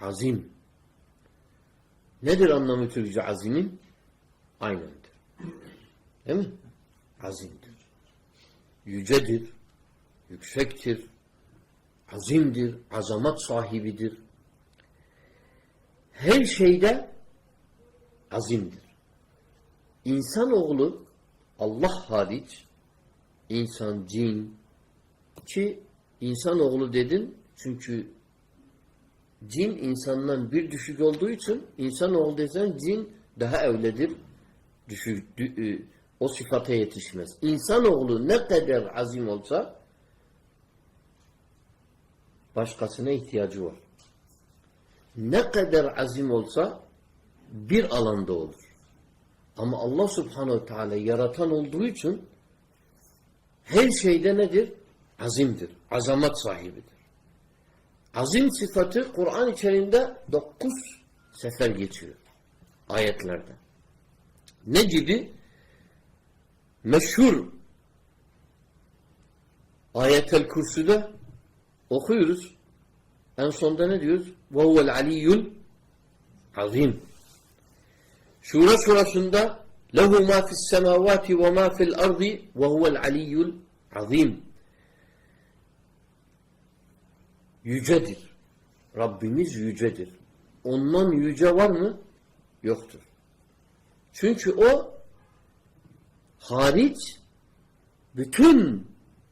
Azim. Nedir anlamı Türkçe azimin? Aynendir. Değil mi? Azimdir. Yücedir. Yüksektir. Azimdir. Azamat sahibidir. Her şeyde azimdir. İnsanoğlu Allah hariç insan, cin ki insanoğlu dedin çünkü cin insandan bir düşük olduğu için insanoğlu desen cin daha evledir. Düşük, dü- e, o sıfata yetişmez. İnsanoğlu ne kadar azim olsa başkasına ihtiyacı var. Ne kadar azim olsa bir alanda olur. Ama Allah subhanehu teala yaratan olduğu için her şeyde nedir? Azimdir. Azamat sahibidir. Azim sıfatı Kur'an içerisinde dokuz sefer geçiyor. Ayetlerde. Ne gibi? Meşhur ayetel kürsüde okuyoruz. En sonda ne diyoruz? وَهُوَ الْعَلِيُّ azim. Şura surasında lehu ma fis semavati ve ma fil ardi ve huvel aliyyul azim. Yücedir. Rabbimiz yücedir. Ondan yüce var mı? Yoktur. Çünkü o hariç bütün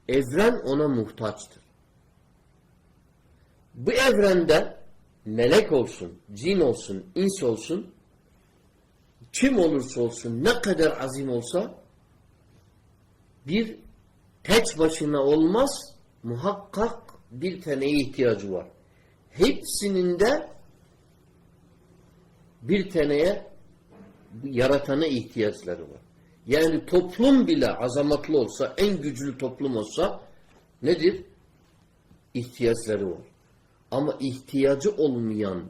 evren ona muhtaçtır. Bu evrende melek olsun, cin olsun, ins olsun kim olursa olsun ne kadar azim olsa bir tek başına olmaz muhakkak bir taneye ihtiyacı var. Hepsinin de bir taneye yaratana ihtiyaçları var. Yani toplum bile azamatlı olsa, en güçlü toplum olsa nedir? İhtiyaçları var. Ama ihtiyacı olmayan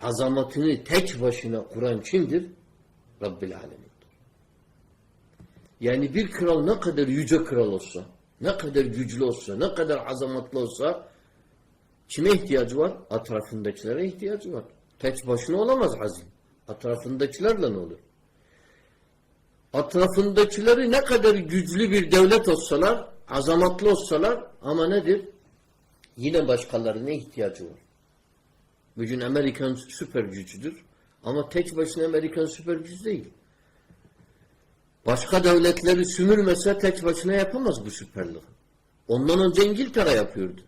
azamatını tek başına kuran kimdir? Rabbil Alemin. Yani bir kral ne kadar yüce kral olsa, ne kadar güçlü olsa, ne kadar azamatlı olsa kime ihtiyacı var? Atrafındakilere ihtiyacı var. Tek başına olamaz azim. Atrafındakilerle ne olur? Atrafındakileri ne kadar güçlü bir devlet olsalar, azamatlı olsalar ama nedir? Yine başkalarına ihtiyacı var. Bugün Amerikan süper gücüdür. Ama tek başına Amerikan süper güç değil. Başka devletleri sümürmese tek başına yapamaz bu süperliği. Ondan önce İngiltere yapıyordu.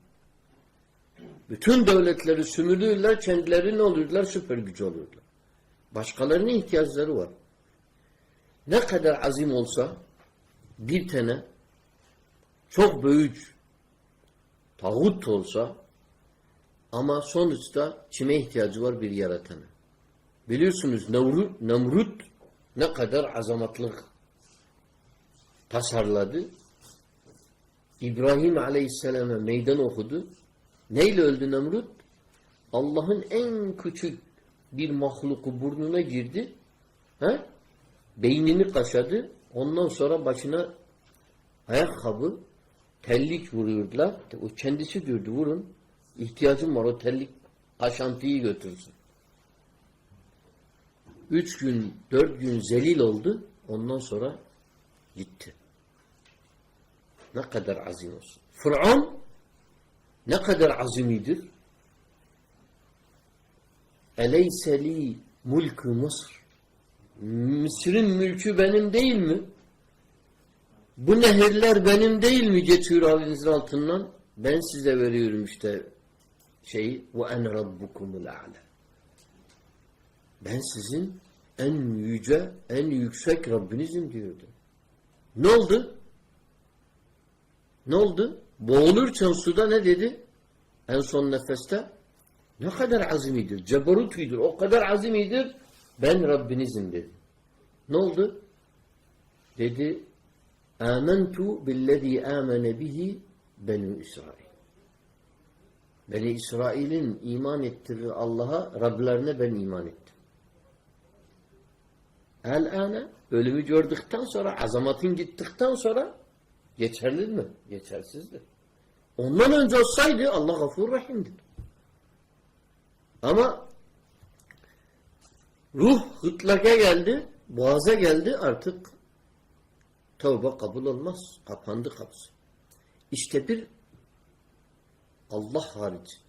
Bütün devletleri sümürüyorlar, kendileri ne oluyorlar? Süper gücü oluyorlar. Başkalarına ihtiyaçları var. Ne kadar azim olsa bir tane çok büyük tağut olsa ama sonuçta kime ihtiyacı var? Bir yaratana. Biliyorsunuz Nemrut, Nemrut ne kadar azamatlık tasarladı. İbrahim Aleyhisselam'a meydan okudu. Neyle öldü Nemrut? Allah'ın en küçük bir mahluku burnuna girdi. He? Beynini kaşadı. Ondan sonra başına ayakkabı, tellik vuruyordular. O kendisi diyordu vurun. İhtiyacım var o tellik kaşantıyı götürsün. Üç gün, dört gün zelil oldu. Ondan sonra gitti. Ne kadar azim olsun. Fıraun ne kadar azimidir? Eleyse li mulku Mısır. Mısır'ın mülkü benim değil mi? Bu nehirler benim değil mi geçiyor avinizin altından? Ben size veriyorum işte şeyi ve en rabbukumul a'la. Ben sizin en yüce, en yüksek Rabbinizim diyordu. Ne oldu? Ne oldu? Boğulurken suda ne dedi? En son nefeste ne kadar azimidir, cebarutuydur, o kadar azimidir, ben Rabbinizim dedi. Ne oldu? Dedi, Âmentu billezî âmene bihi Benu İsrail. Beni İsrail'in iman ettiği Allah'a, Rablerine ben iman ettim. El-âne, ölümü gördükten sonra, azamatın gittikten sonra geçerli mi? Geçersizdir. Ondan önce olsaydı Allah gafur rahimdir. Ama Ruh gırtlaka geldi, boğaza geldi artık tövbe kabul olmaz. Kapandı kapısı. İşte bir Allah hariç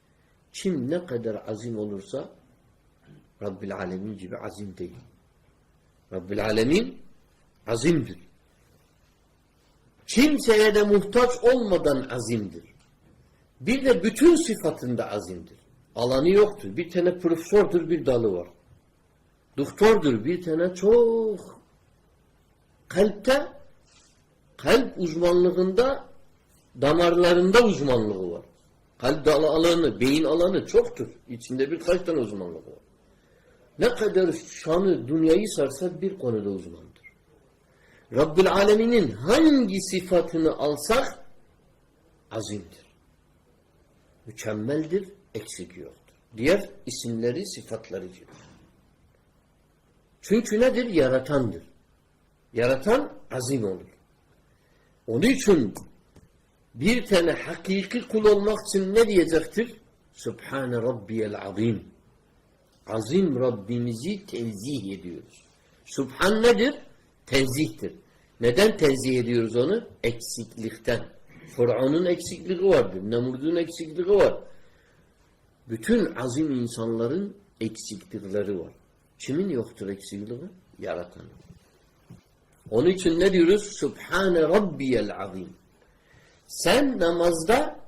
kim ne kadar azim olursa Rabbil Alemin gibi azim değil. Rabbil Alemin azimdir. Kimseye de muhtaç olmadan azimdir. Bir de bütün sıfatında azimdir. Alanı yoktur. Bir tane profesördür bir dalı var. Doktordur bir tane çok kalpte kalp uzmanlığında damarlarında uzmanlığı var. Kalp dalı alanı, beyin alanı çoktur. İçinde birkaç tane uzmanlığı var. Ne kadar şanı dünyayı sarsa bir konuda uzmandır. Rabbil Alemin'in hangi sıfatını alsak azimdir. Mükemmeldir, eksik yoktur. Diğer isimleri, sıfatları gibi. Çünkü nedir? Yaratandır. Yaratan azim olur. Onun için bir tane hakiki kul olmak için ne diyecektir? Subhane Rabbiyel Azim. Azim Rabbimizi tenzih ediyoruz. Subhan nedir? Tenzihtir. Neden tenzih ediyoruz onu? Eksiklikten. Fıraun'un eksikliği vardır. Nemrud'un eksikliği var. Bütün azim insanların eksiklikleri var. Kimin yoktur eksikliği? Yaratan. Onun için ne diyoruz? Subhane Rabbiyel Azim. Sen namazda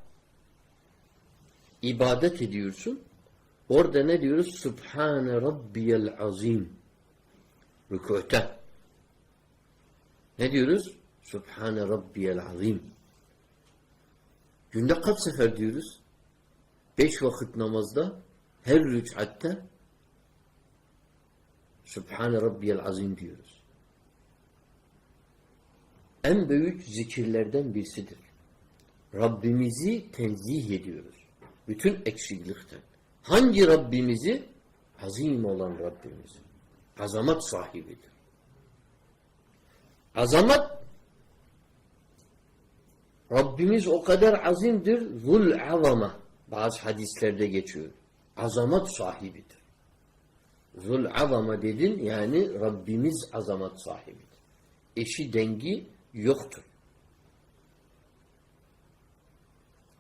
ibadet ediyorsun. Orada ne diyoruz? Subhane Rabbiyel Azim. Rükûte. Ne diyoruz? Subhane Rabbiyel Azim. Günde kaç sefer diyoruz? Beş vakit namazda her rükatte Subhane Rabbiyel Azim diyoruz. En büyük zikirlerden birisidir. Rabbimizi tenzih ediyoruz. Bütün eksiklikten. Hangi Rabbimizi? Azim olan Rabbimizi. Azamat sahibidir. Azamat Rabbimiz o kadar azimdir. Zul azama. Bazı hadislerde geçiyor. Azamat sahibidir. Zul azama dedin yani Rabbimiz azamat sahibidir. Eşi dengi yoktur.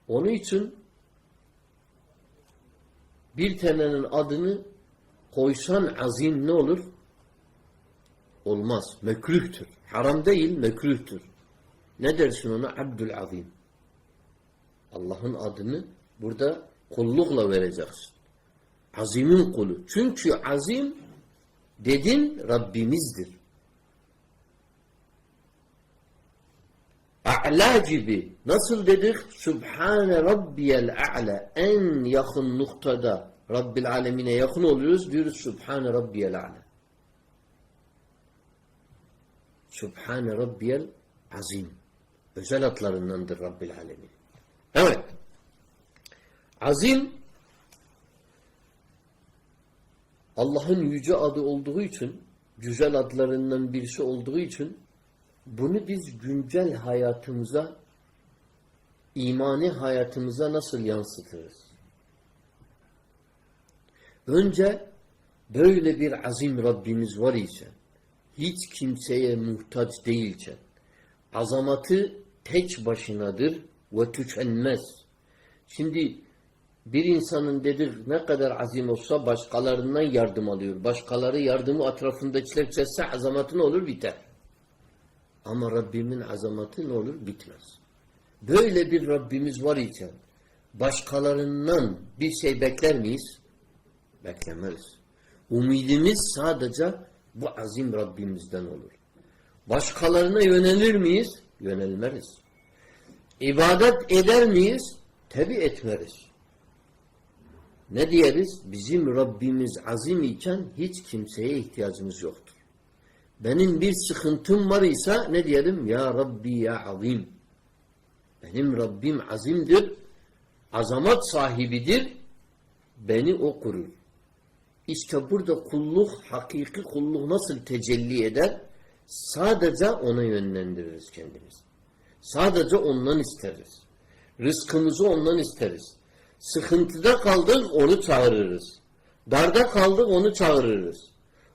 Onun için bir tanenin adını koysan azim ne olur? Olmaz. Mekruhtur. Haram değil, mekruhtur. Ne dersin ona? Abdül Azim. Allah'ın adını burada kullukla vereceksin. Azimin kulu. Çünkü azim dedin Rabbimizdir. A'la gibi. Nasıl dedik? Subhane Rabbiyel A'la. En yakın noktada Rabbil Alemine yakın oluyoruz. Diyoruz Subhane Rabbiyel A'la. Subhane Rabbiyel Azim. Özel adlarındandır Rabbil Alemin. Evet. Azim Allah'ın yüce adı olduğu için güzel adlarından birisi olduğu için bunu biz güncel hayatımıza imani hayatımıza nasıl yansıtırız? Önce böyle bir azim Rabbimiz var ise hiç kimseye muhtaç değilken azamatı tek başınadır ve tükenmez. Şimdi bir insanın dedik ne kadar azim olsa başkalarından yardım alıyor. Başkaları yardımı etrafındakiler çetse azamatı ne olur? Biter. Ama Rabbimin azamatı ne olur? Bitmez. Böyle bir Rabbimiz var iken başkalarından bir şey bekler miyiz? Beklemeyiz. Umidimiz sadece bu azim Rabbimizden olur. Başkalarına yönelir miyiz? Yönelmeriz. İbadet eder miyiz? Tabi etmeriz. Ne diyeriz? Bizim Rabbimiz azim iken hiç kimseye ihtiyacımız yoktur. Benim bir sıkıntım var ise ne diyelim? Ya Rabbi ya azim. Benim Rabbim azimdir. Azamat sahibidir. Beni o kurur. İşte burada kulluk, hakiki kulluk nasıl tecelli eder? Sadece ona yönlendiririz kendimiz. Sadece ondan isteriz. Rızkımızı ondan isteriz. Sıkıntıda kaldık onu çağırırız. Darda kaldık onu çağırırız.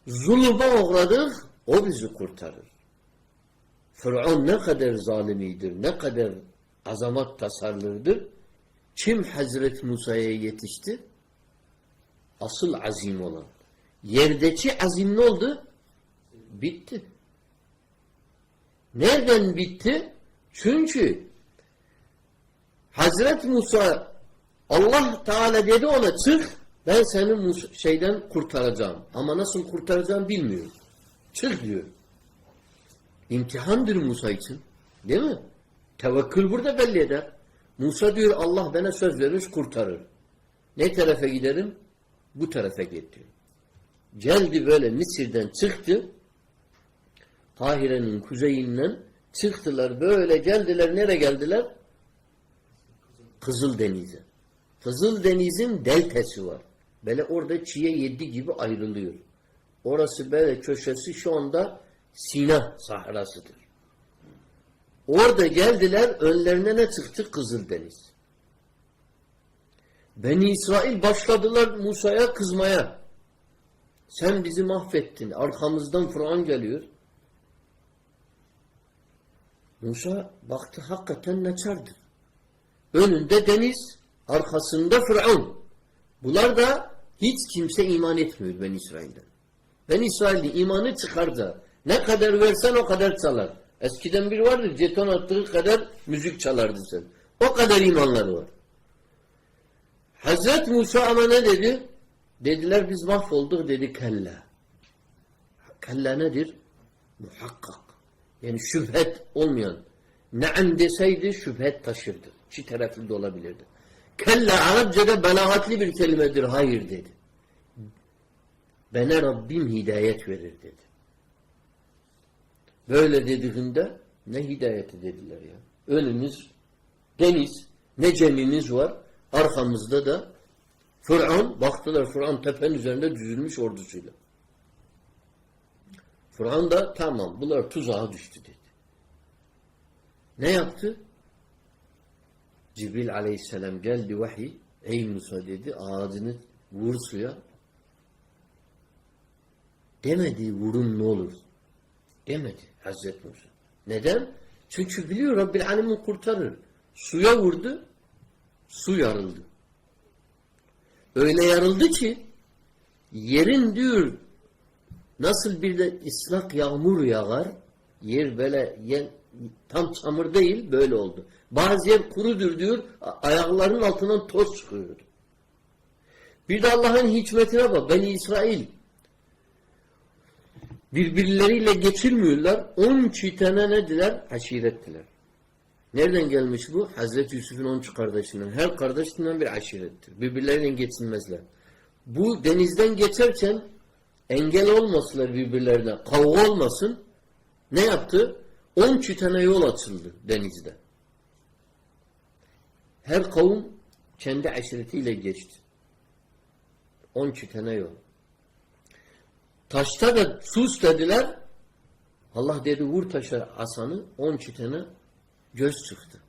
Zulüme uğradık, o bizi kurtarır. Fıraun ne kadar zalimidir, ne kadar azamat tasarlıdır. Kim Hazreti Musa'ya yetişti? Asıl azim olan. Yerdeki azim ne oldu? Bitti. Nereden bitti? Çünkü Hazreti Musa Allah Teala dedi ona çık ben seni şeyden kurtaracağım. Ama nasıl kurtaracağım bilmiyor. Çık diyor. İmtihandır Musa için. Değil mi? Tevekkül burada belli eder. Musa diyor Allah bana söz verir kurtarır. Ne tarafa giderim? Bu tarafa git diyor. Geldi böyle Mısır'dan çıktı. Kahire'nin kuzeyinden çıktılar böyle geldiler. Nereye geldiler? Kızıldeniz'e. Kızıldeniz'in deltesi var. Böyle orada çiğe yedi gibi ayrılıyor. Orası böyle köşesi şu anda Sina sahrasıdır. Orada geldiler önlerine ne çıktı? Kızıldeniz. Beni İsrail başladılar Musa'ya kızmaya. Sen bizi mahvettin. Arkamızdan Fıraun geliyor. Musa baktı hakikaten neçardır. Önünde deniz, arkasında Fıraun. Bunlar da hiç kimse iman etmiyor Ben İsrail'den. Ben İsrail'de imanı çıkardı. Ne kadar versen o kadar çalar. Eskiden bir vardı jeton attığı kadar müzik çalardı sen. O kadar imanları var. Hazret Musa ama ne dedi? Dediler biz mahvolduk dedi kella. Kella nedir? Muhakkak. Yani şüphet olmayan. Ne'em deseydi şüphet taşırdı. İki taraflı da olabilirdi. Kella Arapçada belagatli bir kelimedir. Hayır dedi. Bana Rabbim hidayet verir dedi. Böyle dediğinde ne hidayeti dediler ya. Önümüz deniz, ne cemimiz var. Arkamızda da Fıraun, baktılar Fıraun tepenin üzerinde düzülmüş ordusuyla. Fıraun da tamam bunlar tuzağa düştü dedi. Ne yaptı? Cibril aleyhisselam geldi vahiy. Ey Musa dedi ağzını vur suya. Demedi vurun ne olur. Demedi Hazreti Musa. Neden? Çünkü biliyor Rabbil Alemin kurtarır. Suya vurdu. Su yarıldı. Öyle yarıldı ki yerin diyor nasıl bir de ıslak yağmur yağar yer böyle yen, tam çamur değil böyle oldu. Bazı yer kurudur diyor ayaklarının altından toz çıkıyor. Bir de Allah'ın hikmetine bak. Beni İsrail birbirleriyle geçirmiyorlar. 12 tane nediler? Aşirettiler. Nereden gelmiş bu? Hazreti Yusuf'un 13 kardeşinden. Her kardeşinden bir aşirettir. Birbirleriyle geçinmezler. Bu denizden geçerken engel olmasınlar birbirlerine. Kavga olmasın. Ne yaptı? 12 tane yol açıldı denizde. Her kavim kendi aşiretiyle geçti. 12 tane yol. Taşta da sus dediler. Allah dedi vur taşa asanı 12 tane göz çıktı.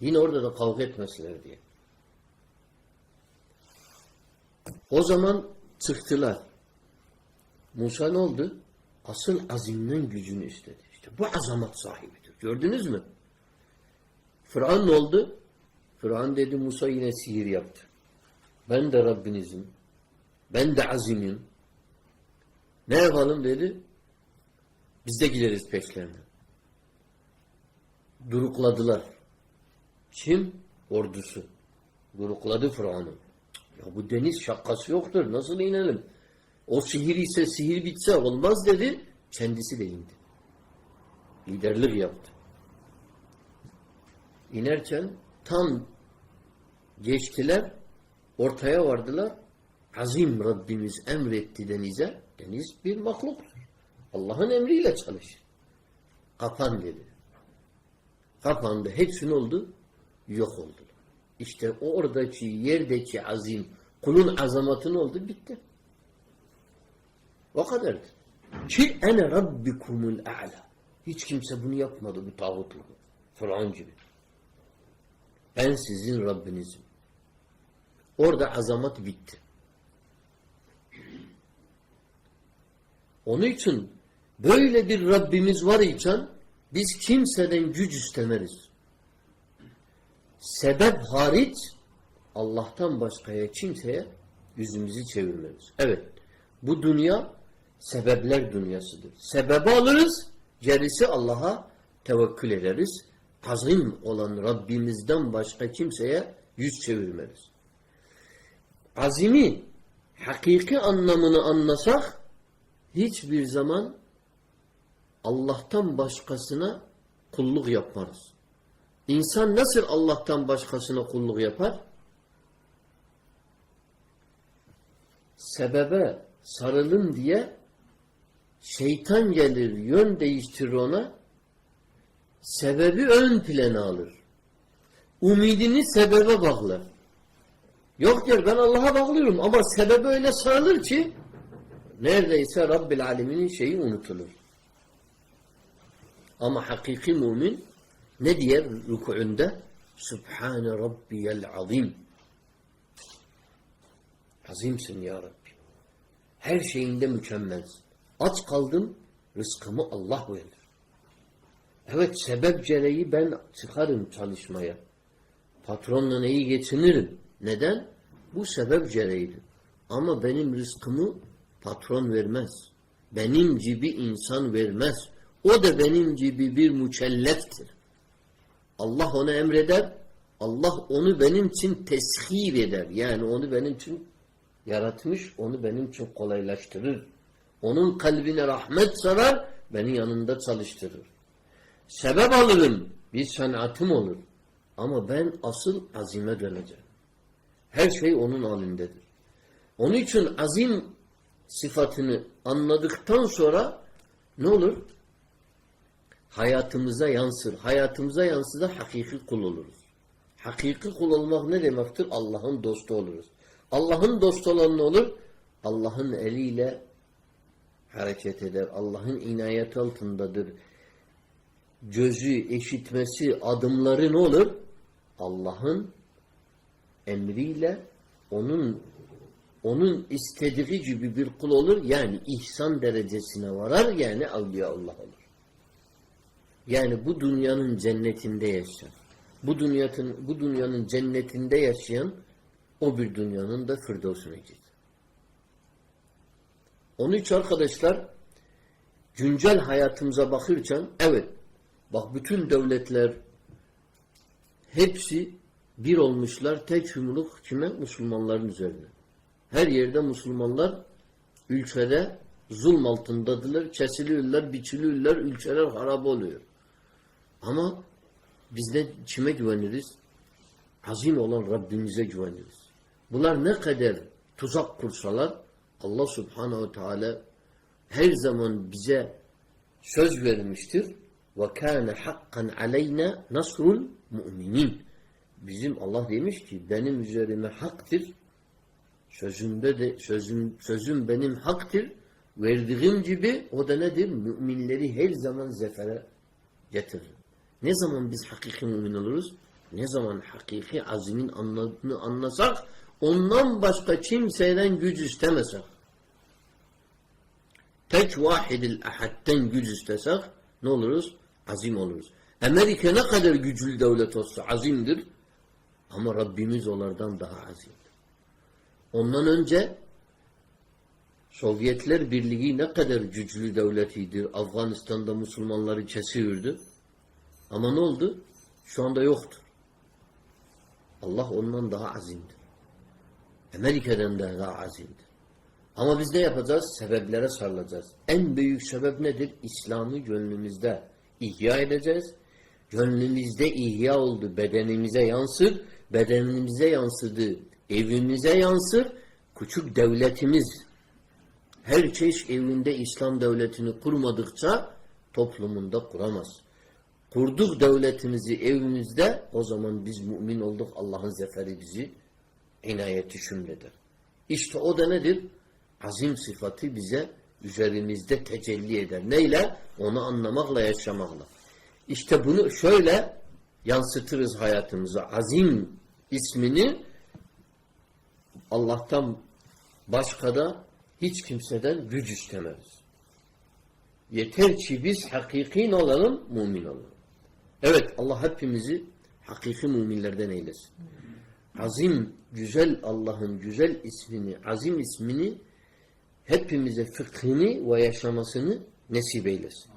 Yine orada da kavga etmesinler diye. O zaman çıktılar. Musa ne oldu? Asıl azimden gücünü istedi. İşte bu azamat sahibidir. Gördünüz mü? Fıraun ne oldu? Fıraun dedi Musa yine sihir yaptı. Ben de Rabbinizim. Ben de azimim. Ne yapalım dedi. Biz de gideriz peşlerine. Durukladılar. Kim? Ordusu. Durukladı Fıraun'u. Ya bu deniz şakası yoktur. Nasıl inelim? O sihir ise sihir bitse olmaz dedi. Kendisi de indi. Liderlik yaptı. İnerken tam geçtiler. Ortaya vardılar. Azim Rabbimiz emretti denize. Deniz bir mahluktur. Allah'ın emriyle çalışır. Kapan dedi. Kapandı. Hepsi ne oldu? Yok oldu. İşte oradaki yerdeki azim kulun azamatı ne oldu? Bitti. O kadardı. Ki ene rabbikumul a'la. Hiç kimse bunu yapmadı bu tağutlu. Fıraun gibi. Ben sizin Rabbinizim. Orada azamat bitti. Onun için böyle bir Rabbimiz var iken biz kimseden güç istemeriz. Sebep hariç Allah'tan başkaya kimseye yüzümüzü çevirmeriz. Evet. Bu dünya sebepler dünyasıdır. Sebebi alırız, gerisi Allah'a tevekkül ederiz. Azim olan Rabbimizden başka kimseye yüz çevirmeriz. Azimi hakiki anlamını anlasak hiçbir zaman Allah'tan başkasına kulluk yapmarız. İnsan nasıl Allah'tan başkasına kulluk yapar? Sebebe sarılın diye şeytan gelir, yön değiştirir ona, sebebi ön plana alır. Umidini sebebe bağlar. Yok der ben Allah'a bağlıyorum ama sebebi öyle sarılır ki neredeyse Rabbil Alemin'in şeyi unutulur. Ama hakiki mümin ne diyer rükûunda? Subhane Rabbiyel Azim. Azimsin ya Rabbi. Her şeyinde mükemmelsin. Aç kaldım, rızkımı Allah verir. Evet sebep gereği ben çıkarım çalışmaya. Patronla iyi geçinirim. Neden? Bu sebep gereğidir. Ama benim rızkımı patron vermez. Benim gibi insan vermez. O da benim gibi bir mükelleftir. Allah onu emreder. Allah onu benim için teshir eder. Yani onu benim için yaratmış, onu benim için kolaylaştırır. Onun kalbine rahmet sarar, beni yanında çalıştırır. Sebep alırım, bir sanatım olur. Ama ben asıl azime döneceğim. Her şey onun halindedir. Onun için azim sıfatını anladıktan sonra ne olur? Hayatımıza yansır. Hayatımıza yansıda hakiki kul oluruz. Hakiki kul olmak ne demektir? Allah'ın dostu oluruz. Allah'ın dostu olan ne olur? Allah'ın eliyle hareket eder. Allah'ın inayeti altındadır. Gözü, eşitmesi, adımları ne olur? Allah'ın emriyle onun onun istediği gibi bir kul olur. Yani ihsan derecesine varar. Yani Allah olur. Yani bu dünyanın cennetinde yaşar. Bu dünyanın bu dünyanın cennetinde yaşayan o bir dünyanın da firdevsine gider. Onun için arkadaşlar güncel hayatımıza bakırken evet bak bütün devletler hepsi bir olmuşlar tek yumruk kime? Müslümanların üzerine. Her yerde Müslümanlar ülkede zulm altındadılar, kesiliyorlar, biçiliyorlar, ülkeler harap oluyor. Ama biz de kime güveniriz? Azim olan Rabbimize güveniriz. Bunlar ne kadar tuzak kursalar Allah subhanehu teala her zaman bize söz vermiştir. Ve kâne hakkan aleyna nasrul mu'minin. Bizim Allah demiş ki benim üzerime haktır. Sözümde de sözüm, sözüm benim haktır. Verdiğim gibi o da nedir? Müminleri her zaman zefere getirir. Ne zaman biz hakiki mümin oluruz? Ne zaman hakiki azimin anladığını anlasak, ondan başka kimseden güç istemesek, tek vahidil ahadden güç istesek, ne oluruz? Azim oluruz. Amerika ne kadar güçlü devlet olsa azimdir. Ama Rabbimiz onlardan daha azimdir. Ondan önce Sovyetler Birliği ne kadar güçlü devletiydi. Afganistan'da Müslümanları kesiyordu. Ama ne oldu? Şu anda yoktur. Allah ondan daha azimdir. Amerika'dan da daha azimdir. Ama biz ne yapacağız? Sebeplere sarılacağız. En büyük sebep nedir? İslam'ı gönlümüzde ihya edeceğiz. Gönlümüzde ihya oldu. Bedenimize yansır. Bedenimize yansıdı. Evimize yansır. Küçük devletimiz her çeşit evinde İslam devletini kurmadıkça toplumunda kuramaz. Kurduk devletimizi evimizde o zaman biz mümin olduk. Allah'ın zeferi bizi inayeti şümleder. İşte o da nedir? Azim sıfatı bize üzerimizde tecelli eder. Neyle? Onu anlamakla, yaşamakla. İşte bunu şöyle yansıtırız hayatımıza. Azim ismini Allah'tan başka da hiç kimseden güç istemeriz. Yeter ki biz hakiki olalım, mümin olalım. Evet Allah hepimizi hakiki müminlerden eylesin. Azim, güzel Allah'ın güzel ismini, azim ismini hepimize fıkhını ve yaşamasını nasip eylesin.